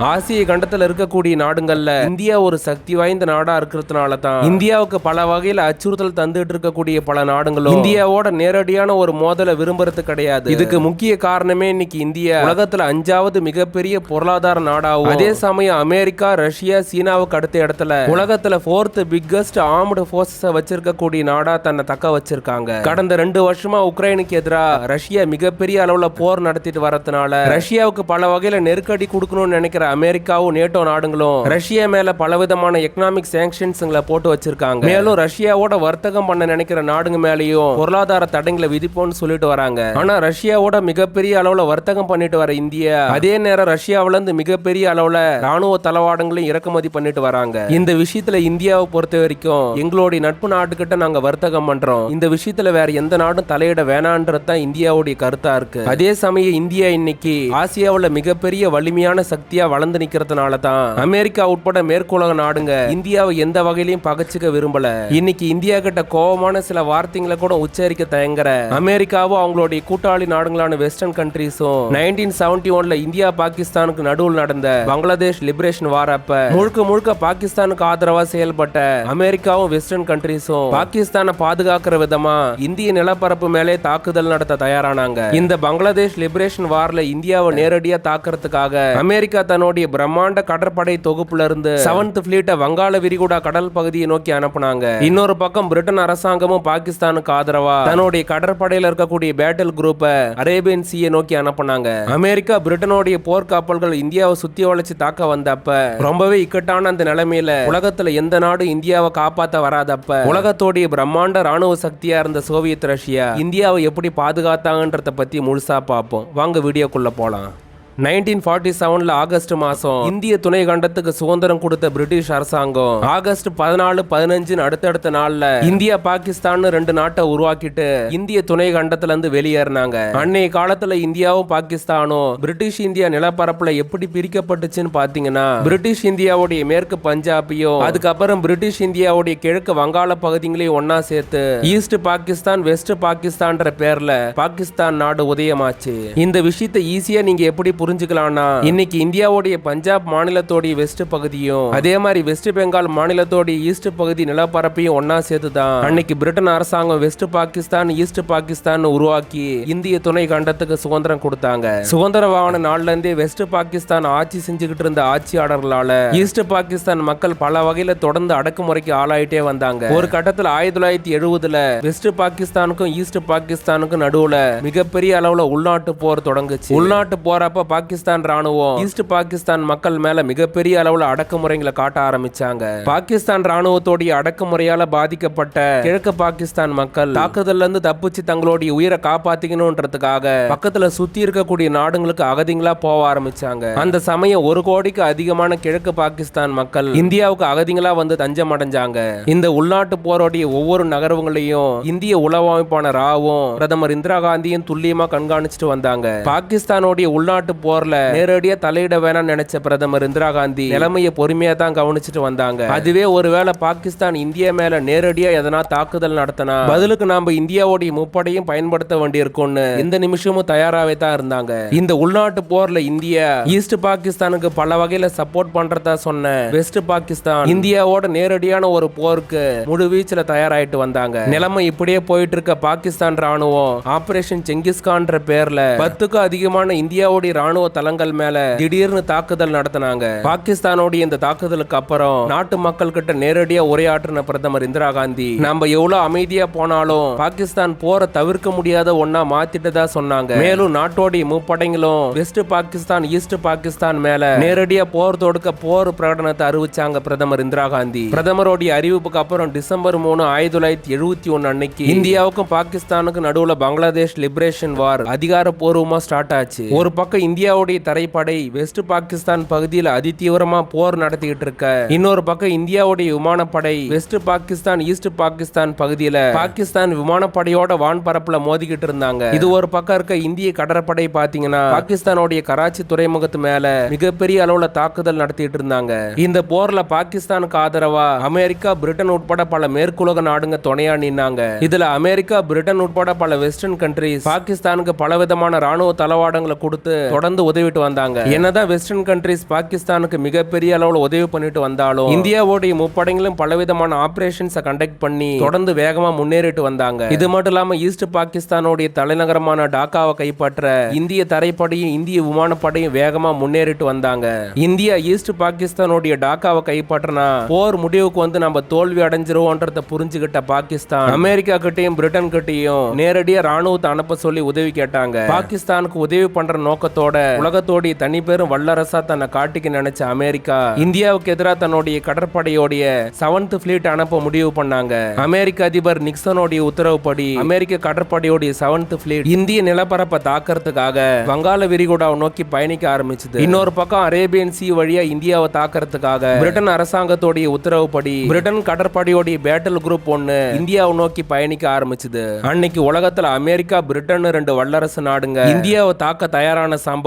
ஆசிய கண்டத்தில் இருக்கக்கூடிய நாடுங்களில் இந்தியா ஒரு சக்தி வாய்ந்த நாடா இருக்கிறதுனால தான் இந்தியாவுக்கு பல வகையில் அச்சுறுத்தல் தந்துட்டு இருக்கக்கூடிய பல நாடுகளும் இந்தியாவோட நேரடியான ஒரு மோதலை விரும்புறது கிடையாது. இதுக்கு முக்கிய காரணமே இன்னைக்கு இந்தியா. உலகத்துல அஞ்சாவது மிகப்பெரிய பொருளாதார நாடாகும் அதே சமயம் அமெரிக்கா ரஷ்யா சீனாவுக்கு அடுத்த இடத்துல உலகத்துல ஃபோர்த் பிக்கஸ்ட் ஆர்ம்டு போர்சஸ வச்சிருக்கக்கூடிய நாடா தன்னை தக்க வச்சிருக்காங்க. கடந்த ரெண்டு வருஷமா உக்ரைனுக்கு எதிராக ரஷ்யா மிகப்பெரிய அளவுல போர் நடத்திட்டு வரதுனால ரஷ்யாவுக்கு பல வகையில நெருக்கடி கொடுக்கணும்னு நினைக்கிற அமெரிக்காவும் நேட்டோ நாடுகளும் ரஷ்யா மேல பலவிதமான எக்கனாமிக் சேங்ஷன்ஸ்ங்களை போட்டு வச்சிருக்காங்க. மேலும் ரஷ்யாவோட வர்த்தகம் பண்ண நினைக்கிற நாடுங்க மேலேயும் பொருளாதார தடைங்களை விதிப்போம்னு சொல்லிட்டு வராங்க. ஆனா ரஷ்யாவோட மிகப்பெரிய அளவுல வர்த்தகம் பண்ணிட்டு வர இந்தியா அதே நேரம் ரஷ்யாவில இருந்து மிகப்பெரிய அளவுல ராணுவ தளவாடங்களையும் இறக்குமதி பண்ணிட்டு வராங்க. இந்த விஷயத்துல இந்தியாவை பொறுத்த வரைக்கும் எங்களுடைய நட்பு நாட்டுக்கிட்ட நாங்க வர்த்தகம் பண்றோம். இந்த விஷயத்துல வேற எந்த நாடும் தலையிட வேணான்றது தான் இந்தியாவுடைய கருத்தா இருக்கு. அதே சமயம் இந்தியா இன்னைக்கு ஆசியாவுல மிகப்பெரிய வலிமையான சக்தியா வளர்ந்து நிக்கிறதுனால தான் அமெரிக்கா உட்பட மேற்குலக நாடுங்க இந்தியாவை எந்த வகையிலையும் பகச்சுக்க விரும்பல. இன்னைக்கு இந்தியா கிட்ட கோபமான சில வார்த்தைகளை கூட உச்சரிக்க தயங்குற. அமெரிக்காவும் அவங்களுடைய கூட்டாளி நாடுகளான வெஸ்டர்ன் கண்ட்ரீஸும் நைன்டீன் செவன்டி ஒன்ல இந்தியா பாகிஸ்தானுக்கு நடுவில் நடந்த பங்களாதேஷ் லிபரேஷன் வார் அப்ப முழுக்க முழுக்க பாகிஸ்தானுக்கு ஆதரவா செயல்பட்ட அமெரிக்காவும் வெஸ்டர்ன் கண்ட்ரீஸும் பாகிஸ்தானை பாதுகாக்கிற விதமா இந்திய நிலப்பரப்பு மேலே தாக்குதல் நடத்த தயாரானாங்க. இந்த பங்களாதேஷ் லிபரேஷன் வார்ல இந்தியாவை நேரடியா தாக்குறதுக்காக அமெரிக்கா தன்னோட தன்னுடைய பிரம்மாண்ட கடற்படை தொகுப்புல இருந்து செவன்த் பிளீட்டை வங்காள விரிகுடா கடல் பகுதியை நோக்கி அனுப்புனாங்க. இன்னொரு பக்கம் பிரிட்டன் அரசாங்கமும் பாகிஸ்தானுக்கு ஆதரவா? தன்னுடைய கடற்படையில இருக்கக்கூடிய பேட்டில் குரூப்பை அரேபியன் சீயை நோக்கி அனுப்புனாங்க. அமெரிக்கா பிரிட்டனுடைய போர்க்கப்பல்கள் இந்தியாவை சுத்தி வளைச்சு தாக்க வந்தப்ப ரொம்பவே இக்கட்டான அந்த நிலைமையில உலகத்துல எந்த நாடு இந்தியாவை காப்பாத்த வராதப்ப உலகத்தோடைய பிரம்மாண்ட ராணுவ சக்தியா இருந்த சோவியத் ரஷ்யா இந்தியாவை எப்படி பாதுகாத்தாங்கன்றத பத்தி முழுசா பார்ப்போம். வாங்க வீடியோக்குள்ள போலாம். நைன்டீன் ஃபார்ட்டி செவன்ல ஆகஸ்ட் மாசம் இந்திய துணை கண்டத்துக்கு சுதந்திரம் கொடுத்த பிரிட்டிஷ் அரசாங்கம் ஆகஸ்ட் பதினாலு பதினஞ்சுன்னு அடுத்தடுத்த நாள்ல இந்தியா பாகிஸ்தான் ரெண்டு நாட்டை உருவாக்கிட்டு இந்திய துணை கண்டத்துல இருந்து வெளியேறினாங்க. அன்னைய காலத்துல இந்தியாவும் பாகிஸ்தானும் பிரிட்டிஷ் இந்தியா நிலப்பரப்புல எப்படி பிரிக்கப்பட்டுச்சுன்னு பாத்தீங்கன்னா பிரிட்டிஷ் இந்தியாவுடைய மேற்கு பஞ்சாபையும் அதுக்கப்புறம் பிரிட்டிஷ் இந்தியாவுடைய கிழக்கு வங்காள பகுதிகளையும் ஒன்னா சேர்த்து ஈஸ்ட் பாகிஸ்தான் வெஸ்ட் பாகிஸ்தான்ற பேர்ல பாகிஸ்தான் நாடு உதயமாச்சு. இந்த விஷயத்தை ஈஸியா நீங்க எப்படி புரிஞ்சுக்கலாம்னா. இன்னைக்கு இந்தியாவுடைய பஞ்சாப் மாநிலத்தோடைய வெஸ்ட் பகுதியும் அதே மாதிரி வெஸ்ட் பெங்கால் மாநிலத்தோடைய ஈஸ்ட் பகுதி நிலப்பரப்பையும் ஒன்னா சேர்த்து தான் அன்னைக்கு பிரிட்டன் அரசாங்கம் வெஸ்ட் பாகிஸ்தான் ஈஸ்ட் பாகிஸ்தான் உருவாக்கி இந்திய துணை கண்டத்துக்கு சுதந்திரம் கொடுத்தாங்க. சுதந்திர வாகன நாள்ல இருந்தே வெஸ்ட் பாகிஸ்தான் ஆட்சி செஞ்சுக்கிட்டு இருந்த ஆட்சியாளர்களால ஈஸ்ட் பாகிஸ்தான் மக்கள் பல வகையில தொடர்ந்து அடக்குமுறைக்கு ஆளாயிட்டே வந்தாங்க. ஒரு கட்டத்துல ஆயிரத்தி தொள்ளாயிரத்தி எழுபதுல வெஸ்ட் பாகிஸ்தானுக்கும் ஈஸ்ட் பாகிஸ்தானுக்கும் நடுவுல மிகப்பெரிய அளவுல உள்நாட்டு போர் தொடங்குச்சு. உள்நாட்டு போறப்ப பாகிஸ்தான் ராணுவம் ஈஸ்ட் பாகிஸ்தான் மக்கள் மேல மிகப்பெரிய அளவுல அடக்குமுறைகளை காட்ட ஆரம்பிச்சாங்க. பாகிஸ்தான் ராணுவத்தோடைய அடக்குமுறையால பாதிக்கப்பட்ட கிழக்கு பாகிஸ்தான் மக்கள் தாக்குதல்ல இருந்து தப்பிச்சு தங்களுடைய உயிரை காப்பாத்திக்கணும்ன்றதுக்காக பக்கத்துல சுத்தி இருக்கக்கூடிய நாடுங்களுக்கு அகதிங்களா போக ஆரம்பிச்சாங்க. அந்த சமயம் ஒரு கோடிக்கு அதிகமான கிழக்கு பாகிஸ்தான் மக்கள் இந்தியாவுக்கு அகதிங்களா வந்து தஞ்சம் அடைஞ்சாங்க இந்த உள்நாட்டு போரோடைய ஒவ்வொரு நகர்வுகளையும் இந்திய உளவு அமைப்பான ராவும் பிரதமர் இந்திரா காந்தியும் துல்லியமா கண்காணிச்சுட்டு வந்தாங்க. பாகிஸ்தானோடைய உள்நாட்டு போர்ல நேரடியா தலையிட வேணாம்னு நினைச்ச பிரதமர் இந்திரா காந்தி நிலைமையை பொறுமையா தான் கவனிச்சுட்டு வந்தாங்க. அதுவே ஒருவேளை பாகிஸ்தான் இந்தியா மேல நேரடியா எதனா தாக்குதல் நடத்தினா பதிலுக்கு நாம இந்தியாவுடைய முப்படையும் பயன்படுத்த வேண்டியிருக்கும்னு இந்த நிமிஷமும் தயாராகவே தான் இருந்தாங்க. இந்த உள்நாட்டு போர்ல இந்தியா ஈஸ்ட் பாகிஸ்தானுக்கு பல வகையில சப்போர்ட் பண்றதா சொன்ன வெஸ்ட் பாகிஸ்தான் இந்தியாவோட நேரடியான ஒரு போருக்கு முழு வீச்சுல தயாராயிட்டு வந்தாங்க. நிலைமை இப்படியே போயிட்டு இருக்க பாகிஸ்தான் ராணுவம் ஆபரேஷன் செங்கிஸ்கான்ற பேர்ல பத்துக்கும் அதிகமான இந்தியாவுடைய ராணுவ தளங்கள் மேல திடீர்னு தாக்குதல் நடத்தினாங்க. பாகிஸ்தானோட இந்த தாக்குதலுக்கு அப்புறம் நாட்டு மக்கள் கிட்ட நேரடியா உரையாற்றின பிரதமர் இந்திரா காந்தி நம்ம எவ்வளவு அமைதியா போனாலும் பாகிஸ்தான் போற தவிர்க்க முடியாத ஒன்னா மாத்திட்டதா சொன்னாங்க. மேலும் நாட்டோடைய முப்படைங்களும் வெஸ்ட் பாகிஸ்தான் ஈஸ்ட் பாகிஸ்தான் மேல நேரடியா போர் தொடுக்க போர் பிரகடனத்தை அறிவிச்சாங்க பிரதமர் இந்திரா காந்தி. பிரதமருடைய அறிவிப்புக்கு அப்புறம் டிசம்பர் மூணு ஆயிரத்தி தொள்ளாயிரத்தி எழுபத்தி ஒன்னு அன்னைக்கு இந்தியாவுக்கும் பாகிஸ்தானுக்கும் நடுவுல பங்களாதேஷ் லிபரேஷன் வார் அதிகாரப்பூர்வமா ஸ்டார்ட் ஆச்சு. ஒரு பக்கம் இந்தியாவுடைய தரைப்படை வெஸ்ட் பாகிஸ்தான் பகுதியில் அதிதீவிரமா போர் நடத்திக்கிட்டு இருக்க. இன்னொரு பக்கம் இந்தியாவுடைய விமானப்படை வெஸ்ட் பாகிஸ்தான் ஈஸ்ட் பாகிஸ்தான் பகுதியில பாகிஸ்தான் விமானப்படையோட வான்பரப்புல மோதிக்கிட்டு இருந்தாங்க. இது ஒரு பக்கம் இருக்க இந்திய கடற்படை பாத்தீங்கன்னா பாகிஸ்தானுடைய கராச்சி துறைமுகத்து மேல மிகப்பெரிய அளவுல தாக்குதல் நடத்திட்டு இருந்தாங்க. இந்த போர்ல பாகிஸ்தானுக்கு ஆதரவா அமெரிக்கா பிரிட்டன் உட்பட பல மேற்குலக நாடுங்க துணையா நின்னாங்க. இதுல அமெரிக்கா பிரிட்டன் உட்பட பல வெஸ்டர்ன் கண்ட்ரிஸ் பாகிஸ்தானுக்கு பலவிதமான ராணுவ தளவாடங்களை கொடுத்து தொடர் தொடர்ந்து உதவிட்டு வந்தாங்க. என்னதான் வெஸ்டர்ன் கண்ட்ரிஸ் பாகிஸ்தானுக்கு மிகப்பெரிய அளவில் உதவி பண்ணிட்டு வந்தாலும் இந்தியாவோடைய முப்படைகளும் பலவிதமான ஆபரேஷன்ஸை கண்டக்ட் பண்ணி தொடர்ந்து வேகமா முன்னேறிட்டு வந்தாங்க. இது மட்டும் இல்லாம ஈஸ்ட் பாகிஸ்தானுடைய தலைநகரமான டாக்காவை கைப்பற்ற இந்திய தரைப்படையும் இந்திய விமானப்படையும் வேகமா முன்னேறிட்டு வந்தாங்க. இந்தியா ஈஸ்ட் பாகிஸ்தானுடைய டாக்காவை கைப்பற்றினா போர் முடிவுக்கு வந்து நம்ம தோல்வி அடைஞ்சிருவோன்றத புரிஞ்சுகிட்ட பாகிஸ்தான் அமெரிக்கா கிட்டயும் பிரிட்டன் கிட்டையும் நேரடியா ராணுவத்தை அனுப்ப சொல்லி உதவி கேட்டாங்க. பாகிஸ்தானுக்கு உதவி பண்ற நோக்கத்தோட உலகத்தோடைய தனிப்பெரும் வல்லரசா தன்னை காட்டிக்க நினைச்ச அமெரிக்கா இந்தியாவுக்கு எதிராக தன்னுடைய கடற்படையோடைய செவன்த் பிளீட் அனுப்ப முடிவு பண்ணாங்க. அமெரிக்க அதிபர் நிக்சனுடைய உத்தரவுப்படி அமெரிக்க கடற்படையோடைய செவன்த் பிளீட் இந்திய நிலப்பரப்பை தாக்கறதுக்காக வங்காள விரிகுடாவை நோக்கி பயணிக்க ஆரம்பிச்சது. இன்னொரு பக்கம் அரேபியன் சி வழியா இந்தியாவை தாக்கறதுக்காக பிரிட்டன் அரசாங்கத்தோடைய உத்தரவுப்படி பிரிட்டன் கடற்படையோடைய பேட்டல் குரூப் ஒன்னு இந்தியாவை நோக்கி பயணிக்க ஆரம்பிச்சது. அன்னைக்கு உலகத்துல அமெரிக்கா பிரிட்டன் ரெண்டு வல்லரசு நாடுங்க. இந்தியாவை தாக்க தயாரான சம்பவம்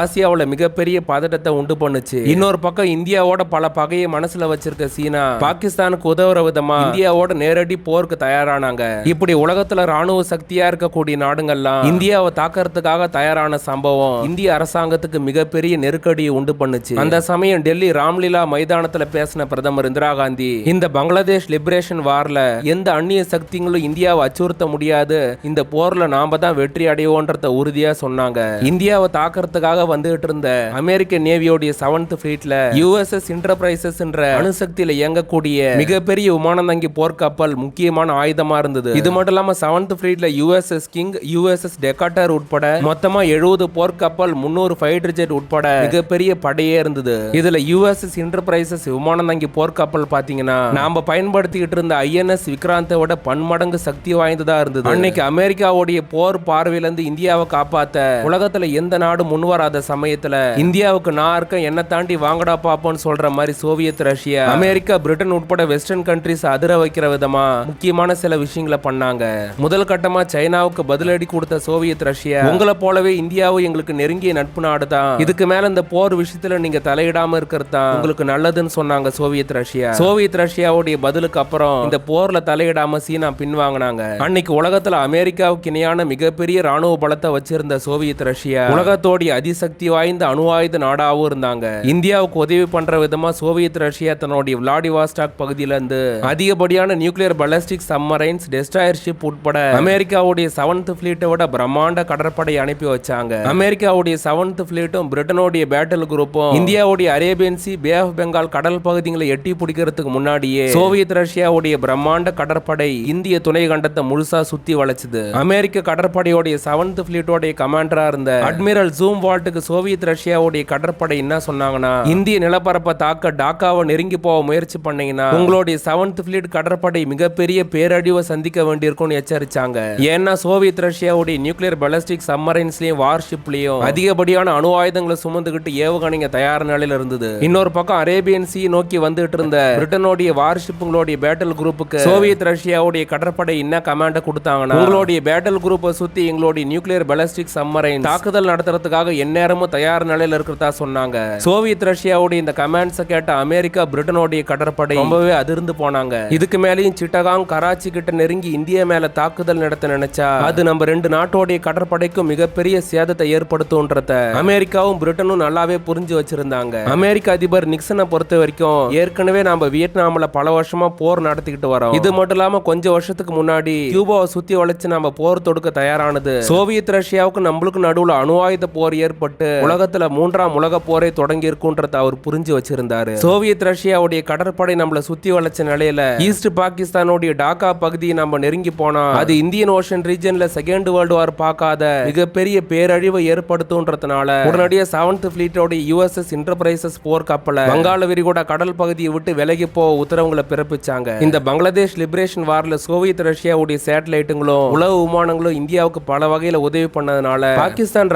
ஆசியாவுல மிகப்பெரிய பதட்டத்தை உண்டு பண்ணுச்சு. இன்னொரு பக்கம் இந்தியாவோட பல பகையை மனசுல வச்சிருக்க சீனா பாகிஸ்தானுக்கு உதவுற விதமா இந்தியாவோட நேரடி போருக்கு தயாரானாங்க. இப்படி உலகத்துல ராணுவ சக்தியா இருக்கக்கூடிய நாடுகள்லாம் இந்தியாவை தாக்கறதுக்காக தயாரான சம்பவம் இந்திய அரசாங்கத்துக்கு மிகப்பெரிய நெருக்கடியை உண்டு பண்ணுச்சு. அந்த சமயம் டெல்லி ராம்லீலா மைதானத்துல பேசின பிரதமர் இந்திரா காந்தி இந்த பங்களாதேஷ் லிபரேஷன் வார்ல எந்த அந்நிய சக்திகளும் இந்தியாவை அச்சுறுத்த முடியாது இந்த போர்ல நாம தான் வெற்றி அடைவோன்றத உறுதியா சொன்னாங்க. இந்தியாவை தாக்கறதுக்காக வந்துகிட்டு இருந்த அமெரிக்க நேவியோடைய செவன்த் ஃபிளீட்ல யுஎஸ்எஸ் இன்டர்பிரைசஸ் என்ற அணுசக்தியில இயங்கக்கூடிய மிகப்பெரிய விமானந்தாங்கி போர்க்கப்பல் முக்கியமான ஆயுதமா இருந்தது. இது மட்டும் இல்லாம செவன்த் ஃபிளீட்ல யுஎஸ்எஸ் கிங் யுஎஸ்எஸ் டெக்காட்டர் உட்பட மொத்தமா எழுபது போர்க்கப்பல் முன்னூறு ஃபைட்டர் ஜெட் உட்பட மிகப்பெரிய படையே இருந்தது. இதுல யுஎஸ்எஸ் இன்டர்பிரைசஸ் விமானந்தாங்கி போர்க்கப்பல் பாத்தீங்கன்னா நாம பயன்படுத்திக்கிட்டு இருந்த ஐஎன்எஸ் விக்ராந்தை விட பன்மடங்கு சக்தி வாய்ந்ததா இருந்தது. அன்னைக்கு அமெரிக்காவுடைய போர் பார்வையிலிருந்து இந்தியாவை காப்பாத்த உலகத்துல எந்த நாடும் முன்வராத சமயத்துல இந்தியாவுக்கு நான் இருக்கேன் என்ன தாண்டி வாங்கடா பாப்போம்னு சொல்ற மாதிரி சோவியத் ரஷ்யா அமெரிக்கா பிரிட்டன் உட்பட வெஸ்டர்ன் கண்ட்ரிஸ் அதிர வைக்கிற விதமா முக்கியமான சில விஷயங்களை பண்ணாங்க. முதல் கட்டமா சைனாவுக்கு பதிலடி கொடுத்த சோவியத் ரஷ்யா உங்களை போலவே இந்தியாவும் எங்களுக்கு நெருங்கிய நட்பு நாடு தான். இதுக்கு மேல இந்த போர் விஷயத்துல நீங்க தலையிடாம இருக்கிறது தான் உங்களுக்கு நல்லதுன்னு சொன்னாங்க சோவியத் ரஷ்யா. சோவியத் ரஷ்யாவுடைய பதிலுக்கு அப்புறம் இந்த போர்ல தலையிடாம சீனா பின்வாங்கினாங்க. அன்னைக்கு உலகத்துல அமெரிக்காவுக்கு இணையான மிகப்பெரிய ராணுவ பலத்தை வச்சிருந்த சோவியத் ரஷ்யா உலகத்தோட உலகத்தோடைய அதிசக்தி வாய்ந்த அணு ஆயுத நாடாவும் இருந்தாங்க. இந்தியாவுக்கு உதவி பண்ற விதமா சோவியத் ரஷ்யா தன்னுடைய விளாடிவாஸ்டாக் பகுதியில இருந்து அதிகப்படியான nuclear ballistic submarines destroyer ship உட்பட அமெரிக்காவுடைய செவன்த் பிளீட்டை விட பிரம்மாண்ட கடற்படை அனுப்பி வச்சாங்க. அமெரிக்காவுடைய செவன்த் பிளீட்டும் பிரிட்டனுடைய பேட்டல் குரூப்பும் இந்தியாவுடைய Arabian sea bay of Bengal கடல் பகுதிகளை எட்டி பிடிக்கிறதுக்கு முன்னாடியே சோவியத் ரஷ்யாவுடைய பிரம்மாண்ட கடற்படை இந்திய துணை கண்டத்தை முழுசா சுத்தி வளைச்சது. அமெரிக்க கடற்படையோடைய செவன்த் பிளீட்டோடைய கமாண்டரா இருந்த அட்மிரல் ஜூம் வால்ட்டுக்கு சோவியத் ரஷ்யாவுடைய கடற்படை என்ன சொன்னாங்கன்னா இந்திய நிலப்பரப்பை தாக்க டாக்காவை நெருங்கி போக முயற்சி பண்ணீங்கன்னா உங்களுடைய செவன்த் பிளீட் கடற்படை மிகப்பெரிய பேரழிவை சந்திக்க வேண்டியிருக்கும்னு எச்சரிச்சாங்க. ஏன்னா சோவியத் ரஷ்யாவுடைய நியூக்ளியர் பலஸ்டிக் சம்மரைன்ஸ்லயும் வார்ஷிப்லயும் அதிகப்படியான அணு ஆயுதங்களை சுமந்துகிட்டு ஏவுகணைங்க தயார் நிலையில இருந்தது. இன்னொரு பக்கம் அரேபியன் சி நோக்கி வந்துட்டு இருந்த பிரிட்டனுடைய வார்ஷிப்புங்களுடைய பேட்டல் குரூப்புக்கு சோவியத் ரஷ்யாவுடைய கடற்படை என்ன கமாண்ட கொடுத்தாங்கன்னா உங்களுடைய பேட்டல் குரூப்பை சுத்தி எங்களுடைய நியூக்ளியர் பலஸ்டிக் சம்மரைன் தாக்குதல் நடத்துறதுக்காக எந்நேரமும் தயார் நிலையில் இருக்கிறதா சொன்னாங்க. சோவியத் ரஷ்யாவுடைய இந்த கமாண்ட்ஸை கேட்ட அமெரிக்கா பிரிட்டனுடைய கடற்படை ரொம்பவே அதிர்ந்து போனாங்க. இதுக்கு மேலேயும் சிட்டகாங் கராச்சி கிட்ட நெருங்கி இந்தியா மேல தாக்குதல் நடத்த நினைச்சா அது நம்ம ரெண்டு நாட்டோடைய கடற்படைக்கும் மிகப்பெரிய சேதத்தை ஏற்படுத்தும்ன்றத அமெரிக்காவும் பிரிட்டனும் நல்லாவே புரிஞ்சு வச்சிருந்தாங்க. அமெரிக்க அதிபர் நிக்சனை பொறுத்த வரைக்கும் ஏற்கனவே நாம வியட்நாம்ல பல வருஷமா போர் நடத்திக்கிட்டு வரோம். இது மட்டும் இல்லாம கொஞ்சம் வருஷத்துக்கு முன்னாடி கியூபாவை சுத்தி வளைச்சு நாம போர் தொடுக்க தயாரானது. சோவியத் ரஷ்யாவுக்கு நம்மளுக்கு நடுவுல அணு ஆயுத போர் ஏற்பட்டு உலகத்துல மூன்றாம் உலக போரே தொடங்கி இருக்குன்றத அவர் புரிஞ்சு வச்சிருந்தாரு. சோவியத் ரஷ்யாவுடைய கடற்படை நம்மள சுத்தி வளைச்ச நிலையில ஈஸ்ட் பாகிஸ்தானுடைய டாக்கா பகுதியை நம்ம நெருங்கி போனா அது இந்தியன் ஓஷன் ரீஜன்ல செகண்ட் வேர்ல்டு வார் பார்க்காத மிகப்பெரிய பேரழிவை ஏற்படுத்தும்ன்றதுனால உடனடியா செவன்த் பிளீட்டோட யுஎஸ்எஸ் இன்டர்பிரைசஸ் போர் கப்பலை வங்காள விரிகுடா கடல் பகுதியை விட்டு விலகி போக உத்தரவுகளை பிறப்பிச்சாங்க. இந்த பங்களாதேஷ் லிபரேஷன் வார்ல சோவியத் ரஷ்யாவுடைய சேட்டலைட்டுங்களும் உளவு விமானங்களும் இந்தியாவுக்கு பல வகையில உதவி பண்ணதுனால பாகிஸ்தான்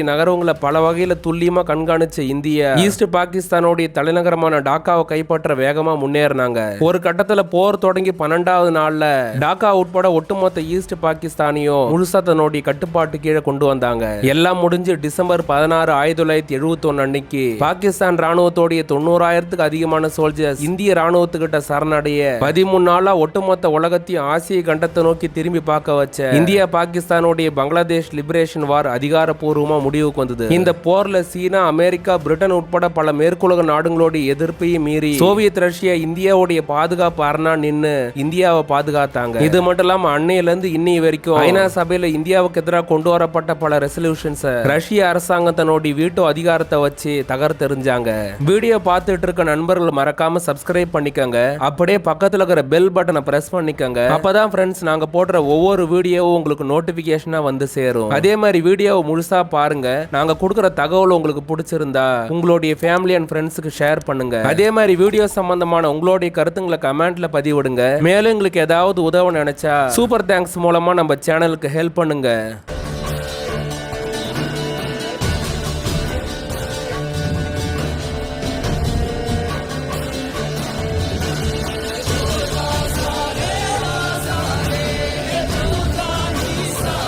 ராணுவத்தோடைய நகரங்களை பல வகையில் துல்லியமா கண்காணிச்ச இந்திய ஈஸ்ட் பாகிஸ்தானோடைய தலைநகரமான டாக்காவை கைப்பற்ற வேகமாக முன்னேறினாங்க. ஒரு கட்டத்தில் போர் தொடங்கி பன்னெண்டாவது நாளில் டாக்கா உட்பட ஒட்டுமொத்த ஈஸ்ட் பாகிஸ்தானையும் முழுசா தன்னுடைய கட்டுப்பாட்டு கீழே கொண்டு வந்தாங்க. எல்லாம் முடிஞ்சு டிசம்பர் பதினாறு ஆயிரத்தி தொள்ளாயிரத்தி எழுபத்தி ஒன்னு அன்னைக்கு பாகிஸ்தான் ராணுவத்தோடைய தொண்ணூறாயிரத்துக்கு அதிகமான சோல்ஜர்ஸ் இந்திய ராணுவத்துக்கிட்ட சரணடைய பதிமூணு நாளா ஒட்டுமொத்த உலகத்தையும் ஆசிய கண்டத்தை நோக்கி திரும்பி பார்க்க வச்ச இந்தியா பாகிஸ்தானுடைய பங்களாதேஷ் லிபரேஷன் வார் அதிகாரப்பூர்வமாக முடிவுக்கு வந்தது. இந்த போர்ல சீனா அமெரிக்கா பிரிட்டன் உட்பட பல மேற்குலக நாடுகளோட எதிர்ப்பையும் மீறி சோவியத் ரஷ்யா இந்தியாவுடைய பாதுகாப்பு அரணா நின்னு இந்தியாவை பாதுகாத்தாங்க. இது மட்டும் இல்லாம அன்னையில இருந்து இன்னி வரைக்கும் ஐநா சபையில இந்தியாவுக்கு எதிராக கொண்டு வரப்பட்ட பல ரெசல்யூஷன்ஸ் ரஷ்ய அரசாங்கம் தன்னுடைய வீட்டோ அதிகாரத்தை வச்சு தகர்த்தெறிஞ்சாங்க வீடியோ பார்த்துட்டு இருக்க நண்பர்கள் மறக்காம சப்ஸ்கிரைப் பண்ணிக்கோங்க. அப்படியே பக்கத்துல இருக்கிற பெல் பட்டனை பிரஸ் பண்ணிக்கோங்க. அப்பதான் ஃப்ரெண்ட்ஸ் நாங்க போடுற ஒவ்வொரு வீடியோவும் உங்களுக்கு நோட்டிபிகேஷனா வந்து சேரும். அதே மாதிரி வீடியோவை முழுசா பாருங்க. பாருங்க நாங்க கொடுக்குற தகவல் உங்களுக்கு பிடிச்சிருந்தா உங்களுடைய ஃபேமிலி அண்ட் ஃப்ரெண்ட்ஸுக்கு ஷேர் பண்ணுங்க. அதே மாதிரி வீடியோ சம்பந்தமான உங்களுடைய கருத்துங்களை கமெண்ட்ல பதிவிடுங்க. மேலும் எங்களுக்கு ஏதாவது உதவ நினைச்சா சூப்பர் தேங்க்ஸ் மூலமா நம்ம சேனலுக்கு ஹெல்ப் பண்ணுங்க.